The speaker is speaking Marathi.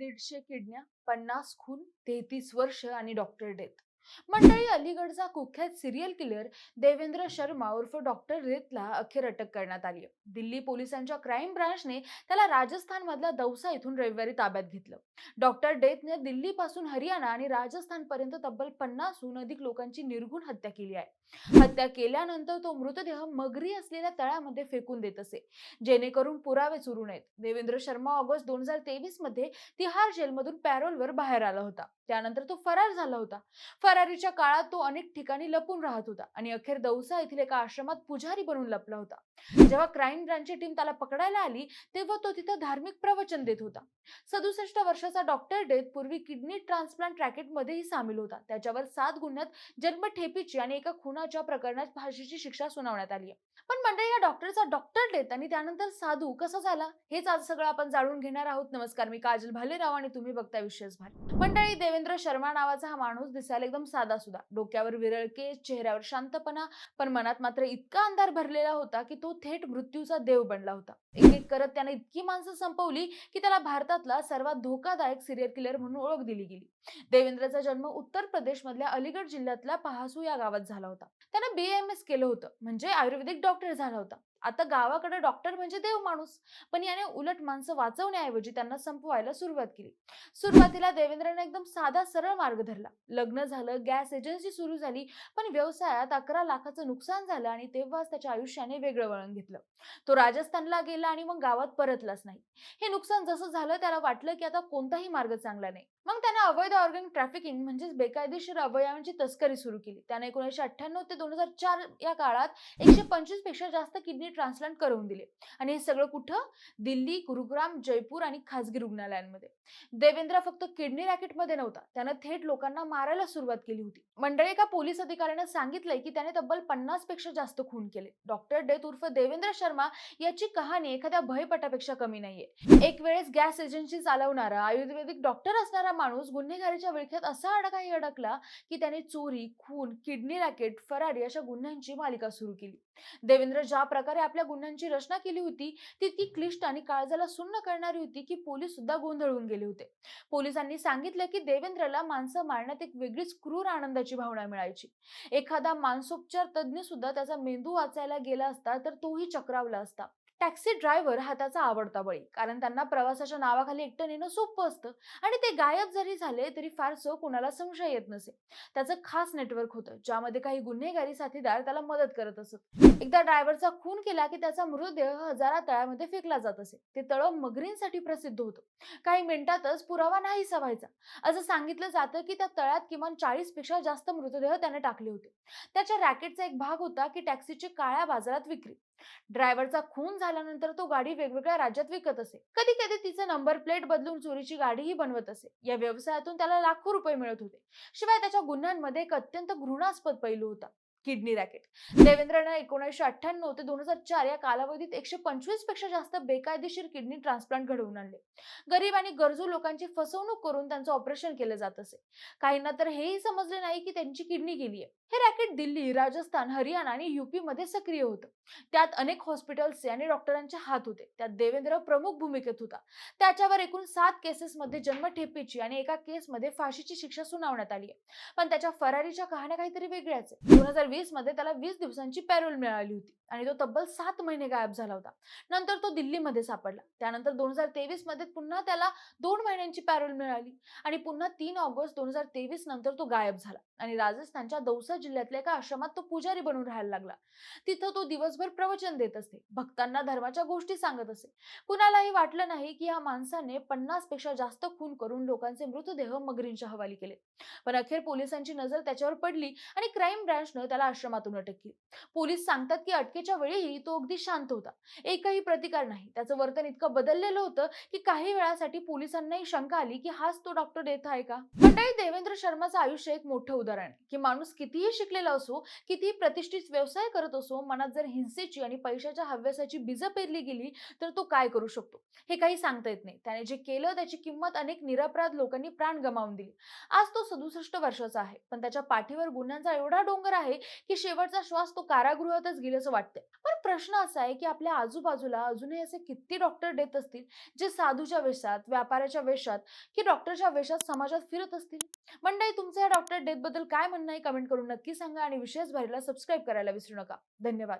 दीडशे किडण्या पन्नास खून तेहतीस वर्ष आणि डॉक्टर डेथ मंडळी अलीगडचा कुख्यात सिरियल किलर देवेंद्र शर्मा उर्फ डॉक्टर डेथला अखेर अटक करण्यात आली. दिल्ली पोलिसांच्या क्राईम ब्रांचने त्याला राजस्थानमधल्या दौसा इथून रविवारी ताब्यात घेतलं. डॉक्टर डेथने दिल्लीपासून हरियाणा आणि राजस्थानपर्यंत तब्बल पन्नासहून अधिक लोकांची निर्घुण हत्या केली आहे. हत्या केल्यानंतर तो मृतदेह मगरी असलेल्या तळ्यामध्ये फेकून देत असे. जेणेकरून पुरावे चुरू नयेत. देवेंद्र शर्मा ऑगस्ट दोन हजार तेवीसमध्ये तिहार जेलमधून पॅरोलवर बाहेर आला होता. त्यानंतर तो फरार झाला होता. फरार फरारीच्या काळात तो अनेक ठिकाणी लपून राहत होता आणि अखेर दौसा येथील एका आश्रमात पुजारी बनून लपला होता. जेव्हा क्राईम ब्रांचची टीम त्याला पकडायला आली तेव्हा तो तिथं धार्मिक प्रवचन देत होता. सदुसष्ट वर्षाचा डॉक्टर डेथ पूर्वी किडनी ट्रान्सप्लांट रॅकेटमध्येही सामील होता. त्याच्यावर सात गुन्ह्यात जन्मठेपीची आणि एका खुनाच्या प्रकरणात फाशीची शिक्षा सुनावण्यात आली. पण मंडळी या डॉक्टरचा डॉक्टर डेथ आणि त्यानंतर साधू कसा झाला? हेच आज सगळं आपण जाणून घेणार आहोत. नमस्कार मी काजल भालेराव आणि तुम्ही बघता विशेष भाले मंडळी देवेंद्र शर्मा नावाचा हा माणूस दिसायला एकदम साधा सुद्धा डोक्यावर विरळ केस चेहऱ्यावर शांतपणा पण मनात मात्र इतका अंधार भरलेला होता की तो थेट मृत्यूचा देव बनला होता. एक एक करत त्याने इतकी माणसं संपवली की त्याला भारतातला सर्वात धोकादायक सिरियल किलर म्हणून ओळख दिली गेली. देवेंद्रचा जन्म उत्तर प्रदेश मधल्या अलीगड जिल्ह्यातल्या पहासू या गावात झाला होता. त्यानं बी एम एस केलं होतं. म्हणजे आयुर्वेदिक डॉक्टर झाला होता. आता गावाकडे डॉक्टर म्हणजे देव माणूस. पण याने उलट माणसं वाचवण्याऐवजी त्यांना संपवायला सुरुवात केली. सुरुवातीला देवेंद्रने एकदम साधा सरळ मार्ग धरला. लग्न झालं गॅस एजन्सी सुरू झाली पण व्यवसायात अकरा लाखाचं नुकसान झालं आणि तेव्हाच त्याच्या आयुष्याने वेगळं वळण घेतलं. तो राजस्थानला गेला आणि मग गावात परतलाच नाही. हे नुकसान जसं झालं त्याला वाटलं की आता कोणताही मार्ग चांगला नाही. मग त्याने अवैध ऑर्गन ट्रॅफिकिंग म्हणजेच बेकायदेशीर अवयवांची तस्करी सुरू केली. त्याने एकोणीसशे अठ्ठ्याण्णव ते दोन हजार चार या काळात एकशे पंचवीसपेक्षा जास्त किडनी ट्रान्सप्लांट करून दिले. आणि हे सगळं कुठं? दिल्ली गुरुग्राम जयपूर आणि खासगी रुग्णालयांमध्ये. देवेंद्र फक्त किडनी रॅकेटमध्ये नव्हता. त्यानं थेट लोकांना मारायला सुरुवात केली होती. मंडळी एका पोलीस अधिकाऱ्यानं सांगितलंय की त्याने तब्बल पन्नासपेक्षा जास्त खून केले. डॉक्टर डेथ उर्फ देवेंद्र शर्मा याची कहाणी एखाद्या भयपटापेक्षा कमी नाहीये. एक वेळेस गॅस एजन्सी चालवणारा आयुर्वेदिक डॉक्टर असणारा माणूस गुन्हेगारीच्या विळख्यात असा अडकाही अडकला की त्याने चोरी खून किडनी रॅकेट फरारी अशा गुन्ह्यांची मालिका सुरू केली. देवेंद्र ज्या प्रकारे आपल्या गुन्ह्यांची रचना केली होती ती ती क्लिष्ट आणि काळजाला सुन्न करणारी होती की पोलीस सुद्धा गोंधळून गेले होते. पोलिसांनी सांगितलं की देवेंद्रला माणसं मारण्यात एक वेगळीच क्रूर आनंदाची भावना मिळायची. एखादा मानसोपचार तज्ज्ञ सुद्धा त्याचा मेंदू वाचायला गेला असता तर तोही चक्रावला असता. टॅक्सी ड्रायव्हर हा त्याचा आवडता बळी. कारण त्यांना प्रवासाच्या नावाखाली एकटं नेणं सोपं असतं आणि ते गायब जरी झाले तरी फारसं कुणाला संशय येत नसे. त्याचं खास नेटवर्क होतं ज्यामध्ये काही गुन्हेगारी साथीदार त्याला मदत करत असत. एकदा ड्रायव्हरचा खून केला की त्याचा मृतदेह हजारा तळ्यामध्ये फेकला जात असे. ते तळ मगरींसाठी प्रसिद्ध होतं. काही मिनिटातच पुरावा नाहीसा व्हायचा. असं सांगितलं जातं की त्या तळ्यात किमान चाळीसपेक्षा जास्त मृतदेह त्याने टाकले होते. त्याच्या रॅकेटचा एक भाग होता की टॅक्सीची काळ्या बाजारात विक्री. ड्रायव्हरचा खून झाल्यानंतर तो गाडी वेगवेगळ्या राज्यात विकत असे. कधी कधी तिचं नंबर प्लेट बदलून चोरीची गाडीही बनवत असे. या व्यवसायातून त्याला लाखो रुपये मिळत होते. शिवाय त्याच्या गुन्ह्यांमध्ये एक अत्यंत घृणास्पद पैलू होता. Kidney racket. देवेंद्रनं एकोणीसशे अठ्ठ्याण्णव ते दोन हजार चार या कालावधीत एकशे पंचवीसपेक्षा जास्त बेकायदेशीर किडनी ट्रान्सप्लांट घडवून आणले. गरीब आणि गरजू लोकांची फसवणूक करून त्यांचं ऑपरेशन केलं जात असे. काहींना तर हेही समजले नाही की त्यांची किडनी गेली आहे हे रॅकेट दिल्ली राजस्थान हरियाणा आणि युपी मध्ये सक्रिय होतं. त्यात अनेक हॉस्पिटल्सचे आणि डॉक्टरांचे हात होते. त्यात देवेंद्र प्रमुख भूमिकेत होता. त्याच्यावर एकूण सात केसेसमध्ये जन्मठेपेची आणि एका केसमध्ये फाशीची शिक्षा सुनावण्यात आली आहे पण त्याच्या फरारीच्या कहाण्या काहीतरी वेगळ्याच आहे दोन हजार वीसमध्ये त्याला वीस दिवसांची पॅरोल मिळाली होती आणि तो तब्बल सात महिने गायब झाला होता. नंतर तो दिल्लीमध्ये सापडला. त्यानंतर दोन हजार तेवीसमध्ये पुन्हा त्याला दोन महिन्यांची पॅरोल मिळाली आणि पुन्हा तीन ऑगस्ट दोन हजार तेवीस नंतर तो गायब झाला आणि राजस्थानच्या दौसा जिल्ह्यातल्या एका आश्रमात तो पुजारी बनून राहायला लागला. तिथं तो दिवसभर प्रवचन देत असते. भक्तांना धर्माच्या गोष्टी सांगत असे. कुणालाही वाटलं नाही की या माणसाने पन्नासपेक्षा जास्त खून करून लोकांचे मृतदेह मगरींच्या हवाली केले. पण अखेर पोलिसांची नजर त्याच्यावर पडली आणि क्राईम ब्रँचनं त्याला आश्रमातून अटक केली. पोलीस सांगतात की अटकेच्या वेळीही तो अगदी शांत होता. एकही प्रतिकार नाही. त्याचं वर्तन इतकं बदललेलं होतं की काही वेळासाठी पोलिसांनाही शंका आली की हाच तो डॉक्टर डेथ आहे का? मंडळी देवेंद्र शर्माचं आयुष्य एक मोठं उदाहरण आहे. की माणूस कितीही शिकलेला असो कितीही प्रतिष्ठित व्यवसाय करत असो मनात जर हिंसेची आणि पैशाच्या हव्यासाची बीज पेरली गेली तर तो काय करू शकतो? हे काही सांगता येत नाही. त्याने जे केलं त्याची किंमत अनेक निरपराध लोकांनी प्राण गमावून दिली. आज तो सदुसष्ट वर्षाचा आहे. पण त्याच्या पाठीवर गुन्ह्यांचा एवढा डोंगर आहे की शेवटचा श्वास तो कारागृहातच गेले असं वाटतंय. पण प्रश्न असा आहे की आपल्या आजूबाजूला अजूनही असे किती डॉक्टर देत असतील जे साधूच्या वेशात व्यापाऱ्याच्या वेशात की डॉक्टरच्या वेशात समाजात फिरत असतील? मंडळी तुमचं या डॉक्टर डेथबद्दल काय म्हणणं आहे? कमेंट करून नक्की सांगा आणि विशेष भरीला सबस्क्राईब करायला विसरू नका. धन्यवाद.